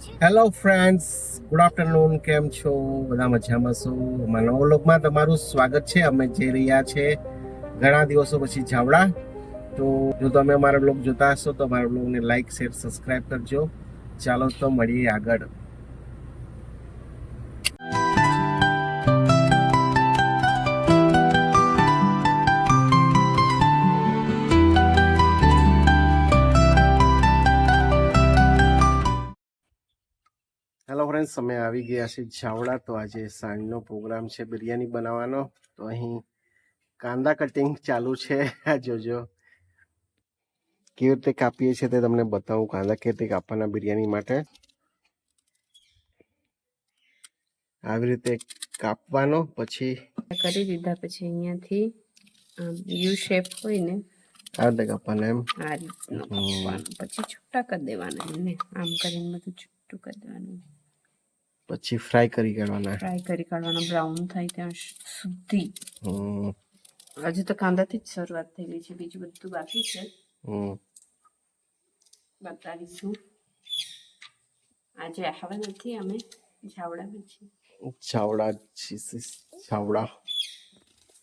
Hello friends good afternoon કેમ છો? બધા મજામાં છો? અમારા નવો તમારું સ્વાગત છે. અમે જઈ રહ્યા છે ઘણા દિવસો પછી જાવડા તો જો તમે અમારા બ્લોગ જોતા હશો તો અમારા બ્લોગને લાઈક શેર સબસ્ક્રાઈબ કરજો. ચાલો તો મળીએ આગળ. ફ્રેન્ડ્સ અમે આવી ગયા છે. જાવડા તો આજે સાંજનો પ્રોગ્રામ છે બિરયાની બનાવવાનો. તો અહીં કાંદા કટિંગ ચાલુ છે. જોજો. કેવી રીતે કાપીએ છીએ તે તમને બતાવું. કાંદા કેવી રીતે કાપવાના બિરયાની માટે. આવી રીતે કાપવાનો પછી કરી દીધા પછી અહીંયાથી યુ શેપ હોય ને આ રીતે કાપવાના એમ. આ રીતનું પછી છૂટા કરી દેવાના એમને. આમ કરીને બધું છૂટું કરી દેવાનું. પછી ફ્રાય કરી કાઢવાના. ફ્રાય કરી કાઢવાના બ્રાઉન થાય ત્યાં સુધી. હજુ તો કાંદાથી જ શરૂઆત થયેલી છે બીજું બધું બાકી છે. હમ. બતાવીશું. આજે હવે નથી અમે ઝાવડામાં છીએ. ચાવડા ચીઝ ચાવડા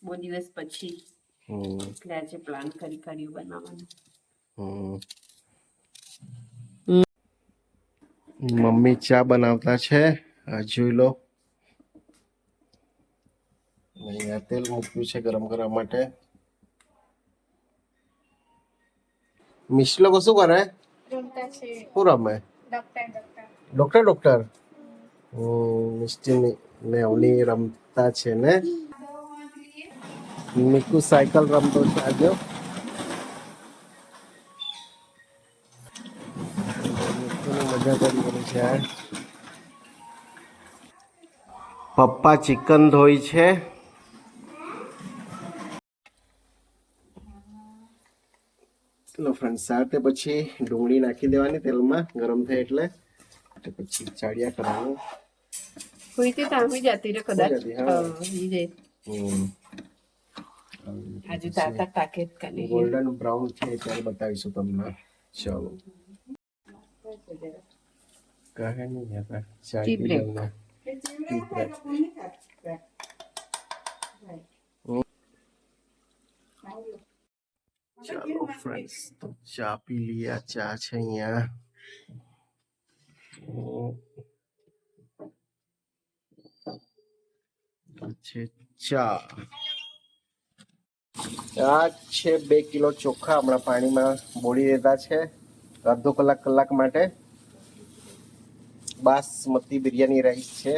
બહુ દિવસ પછી. એટલે આજે પ્લાન કરી કર્યું બનાવવાનું. હમ. મમ્મી ચા બનાવતા છે. આ જોઈ લો અહીંયા તેલ મૂક્યું છે ગરમ કરવા માટે મિસ લોકો શું કરે શું રમે ડોક્ટર ડોક્ટર મિસ્ટી ને અવની રમતા છે ને નિકુ સાયકલ રમતો છે આજે નિકુની મજા કરી રહી છે પપ્પા ચિકન ધોઈ છે. ચલો ફ્રેન્ડ સાથે પછી ડુંગળી નાખી દેવાની તેલમાં ગરમ થાય એટલે. એટલે પછી ચાળિયા કરવાનું. કોઈ તે તામી જતી રે કદાચ. ઈ. આજે તાતા તાકેત કરી ગોલ્ડન બ્રાઉન છે ત્યારે બતાવીશું તમને. ચલો. કહે નહીં યાર ચાય Tea પી break. લઉં ને. Tea break. ચાલો ફ્રેન્ડ્સ તો ચા પી લઈએ આ ચા છે અહીંયા હમ. આ છે ચા આ છે બે કિલો ચોખા હમણાં પાણીમાં બોળી દેતા છે અડધો કલાક કલાક માટે બાસમતી બિરયાની રાઈસ છે.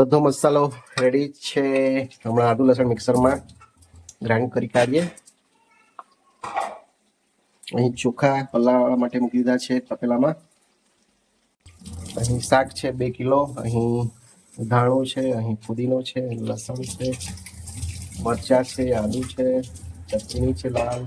બધો મસાલો રેડી છે. હમણાં આદુ લસણ મિક્સરમાં ગ્રાઇન્ડ કરી કાઢીએ. અહીં ચોખા પલાળવા માટે મૂકી દીધા છે તપેલામાં. અહીં શાક છે બે કિલો, અહીં ધાણો છે, અહીં ફુદીનો છે, લસણ છે, મરચા છે, આદુ છે, ચટણી છે લાલ.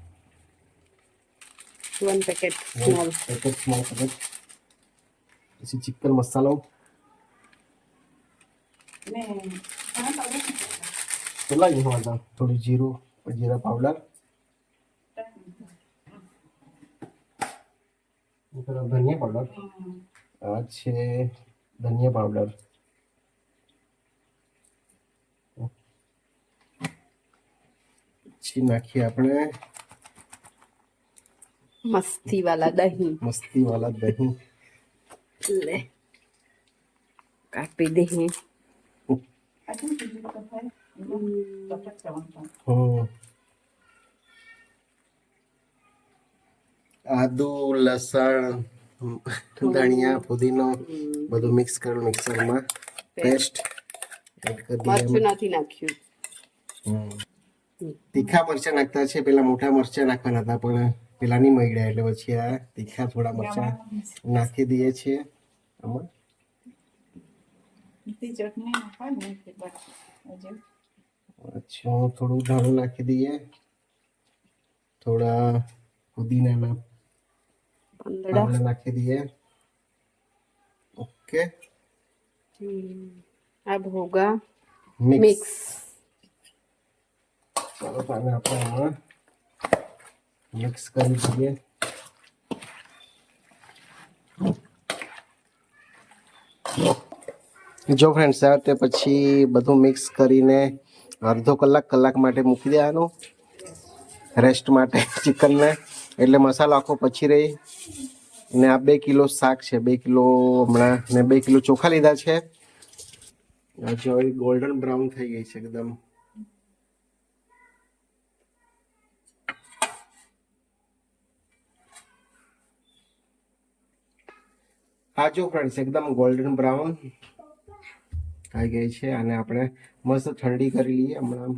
one packet small packet small packet પછી ચિકન મસાલો પેલા નહીં હોતા થોડું જીરું જીરા પાવડર પેલા ધનિયા પાવડર આ છે ધનિયા પાવડર પછી નાખીએ આપણે મસ્તી વાલા દહીં મસ્તી વાલા દહીં લે કાપી દે હમ આદુ લસણ ધનિયા પુદીનો બધું મિક્સ કરેલું મિક્સરમાં પેસ્ટ મરચું નથી નાખ્યું. હમ. તીખા મરચાં નાખતા છે. પેલા મોટા મરચાં નાખવાના હતા પણ પેલા નહીં મળ્યા એટલે પછી આ તીખા થોડા મરચા નાખી દઈએ છીએ આમાં ચટણી નાખવાની કે બાકી હજુ અચ્છા થોડું ધાણું નાખી દઈએ થોડા પુદીનાના પાંદડા પાંદડા નાખી દઈએ ઓકે હમ. આ ભોગા મિક્સ મિક્સ ચાલો તો આને આપણે આમાં મિક્સ કરી દઈએ. જો ફ્રેન્ડ્સ આ તે પછી બધું મિક્સ કરીને અડધો કલાક કલાક માટે મૂકી દેવાનું. રેસ્ટ માટે ચિકનને. એટલે મસાલો આખો પછી રહી. ને આ બે કિલો શાક છે. બે કિલો હમણાં ને બે કિલો ચોખા લીધા છે. જો ગોલ્ડન બ્રાઉન થઈ ગઈ છે એકદમ. આ જો ફ્રેન્ડ્સ એકદમ ગોલ્ડન બ્રાઉન થઈ ગઈ છે અને આપણે મસ્ત ઠંડી કરી લઈએ હમણાં.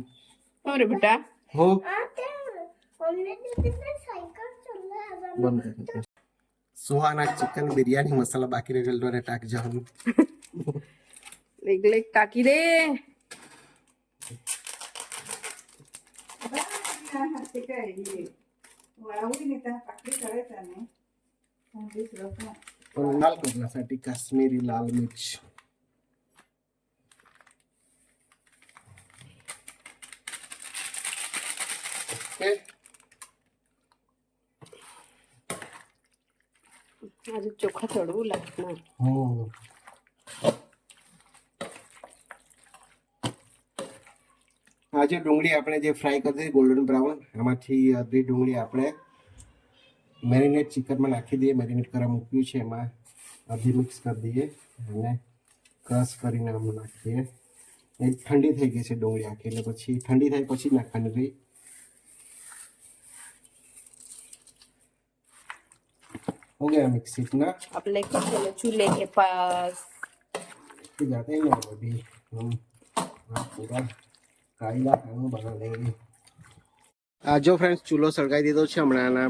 અરે બેટા. હો. સુહાના ચિકન બિરયાની મસાલા બાકી રહેલો રે ટાક જવાનું લેગ ટાકી દે. વાળું ને ત્યાં પાકડી કરે તને રૂપિયા पण लाल करण्यासाठी काश्मीरी लाल मिर्च ओके આજે ચોખા ચડવું લાગતું हम्म. આ જે ડુંગળી આપણે જે ફ્રાય કરી દીધી ગોલ્ડન બ્રાઉન એમાંથી અડધી ડુંગળી આપણે મેરિનેટ ચિકનમાં નાખી દઈએ મેરિનેટ કરવા મૂક્યું છે એમાં અડધી મિક્સ કરી દઈએ અને ક્રશ કરીને આમાં નાખીએ એ ઠંડી થઈ ગઈ છે ડુંગળી આખી એટલે પછી ઠંડી થાય પછી જ નાખવાની રહી हो गया मिक्स इतना अब लेके चलो चूल्हे के पास फिर जाते हैं ना अभी हम हाँ, पूरा કાયદા ખાનું બના દેંગે આ જો ફ્રેન્ડ્સ ચૂલો સળગાવી દીધો છે હમણાં આના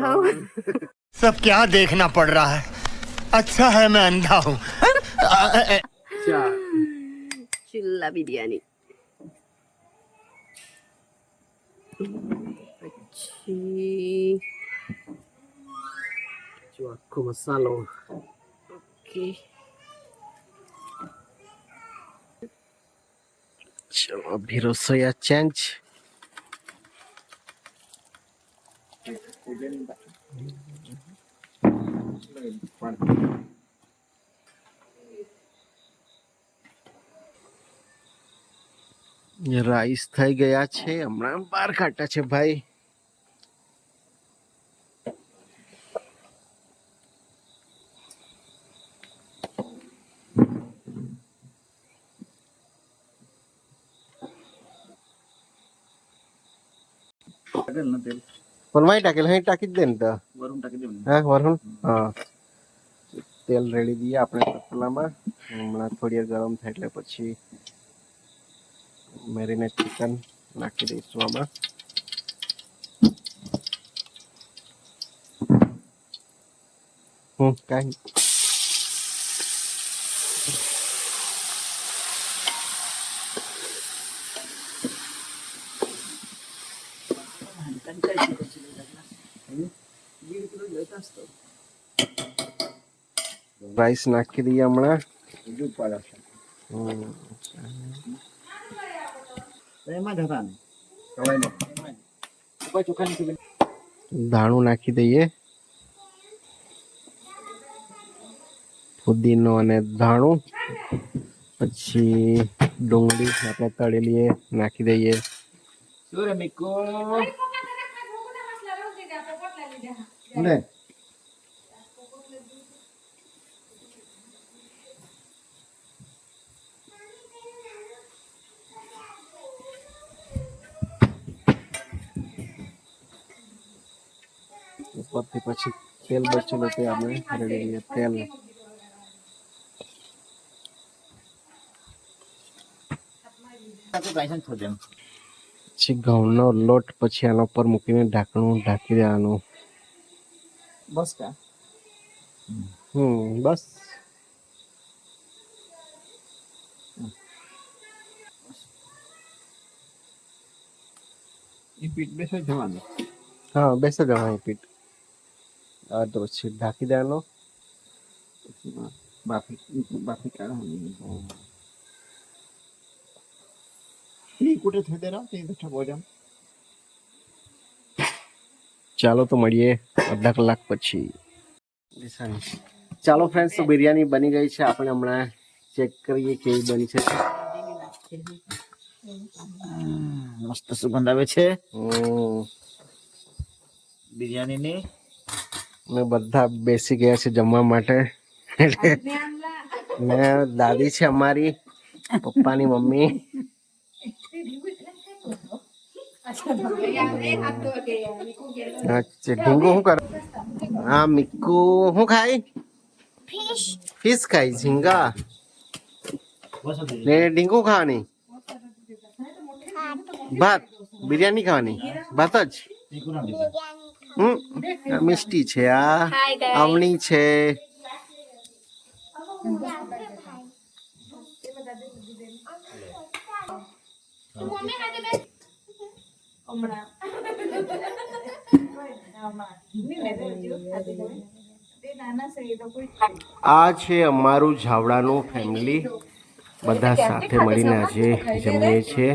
हाँ। सब क्या देखना पड़ रहा है? अच्छा है मैं अंधा हूँ। अच्छा। चिल्ला बिरयानी। अच्छी। Chuaco masalo. Okay. चलो अभी रसोईया चेंज। રાઈસ થઈ ગયા છે હમણાં બહાર કાઢ્યા છે ભાઈ પણ વાઈ ટાકેલ અહીં ટાકી જ દે ને તો હા વરુણ હા તેલ રેડી દઈએ આપણે તપલામાં હમણાં થોડી વાર ગરમ થાય એટલે પછી મેરિનેટ ચિકન નાખી દઈશું આમાં હમ કાંઈ રાઈસ નાખી દઈએ હમણાં હમ. દાણું નાખી દઈએ. ફુદીનો અને ધાણું. પછી ડુંગળી આપણે તળેલી નાખી દઈએ. લે. ઉપરથી પછી તેલ બચેલું તે આપણે રેડી તેલ પછી ઘઉંનો લોટ પછી આના ઉપર મૂકીને ઢાંકણું ઢાંકી દેવાનું બસ કા હમ બસ એ પીઠ બેસો જવાનું હા બેસે જવાનું પીઠ આ તો પછી ઢાંકી દેવાનો બાફી બાફી કાઢવાનું ચાલો તો મળીએ અડધા કલાક પછી ચાલો ફ્રેન્ડ તો બિરયાની બની ગઈ છે આપણે હમણાં ચેક કરીએ કેવી બની છે મસ્ત સુગંધ આવે છે બિરયાનીની ને બધા બેસી ગયા છે જમવા માટે ને દાદી છે અમારી પપ્પાની મમ્મી અચ્છા ઢીંગુ શું કરે હા મિક્કુ શું ખાય ફિશ ખાય ઝીંગા ને ઢીંગુ ખાવાની ભાત બિરયાની ખાવાની ભાત જ હમ આ મિષ્ટી છે આ આવણી છે. આ છે અમારું ઝાવડાનું ફેમિલી બધા સાથે મળીને આજે જમીએ છીએ.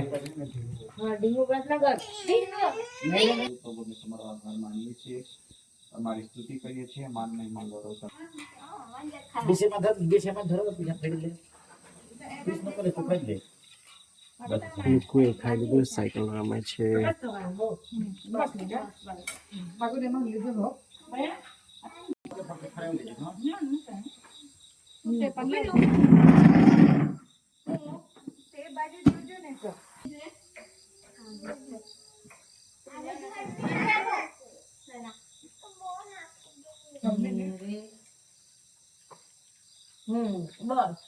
અમારી સ્તુતિ કરીએ છીએ માન નહીં માન ગૌરવ બેસેમાં ધર બેસેમાં ધરો બીજા ફેરી લે બીસ નો કરે તો ખાઈ લે મિક્કુએ ખાઈ લીધું સાયકલ રમે છે हम्म बस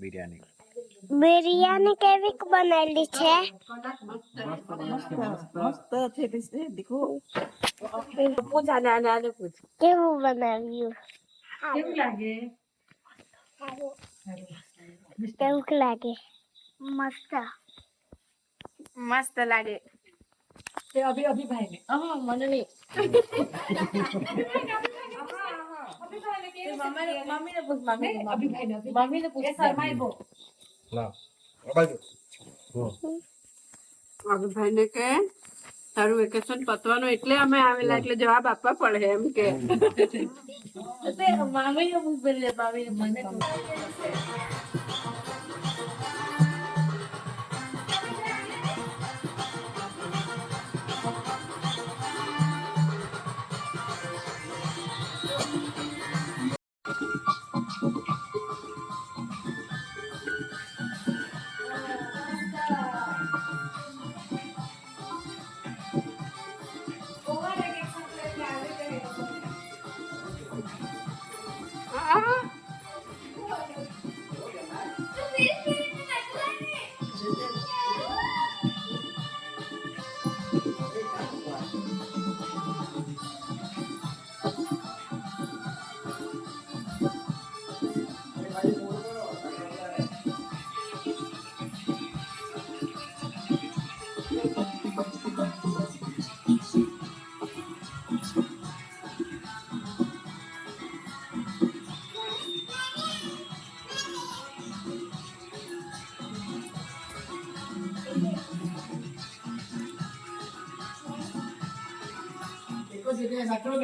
बिरयानी। बिरयानी केविक छे मस्त छे। दिसे देखो पूजा ना ना ले पूछ केहू बनावियो केहू लागे? अरे કેવું કે લાગે મસ્ત મસ્ત લાગે તે અભી અભી ભાઈ ને હા મને નહીં મમ્મી ને પૂછ મમ્મી અભી ભાઈ ને મમ્મી ને પૂછ શરમાઈ બો ના અભી ભાઈ ને કે તારું વેકેશન પતવાનું એટલે અમે આવેલા એટલે જવાબ આપવા પડે એમ કે મામી મને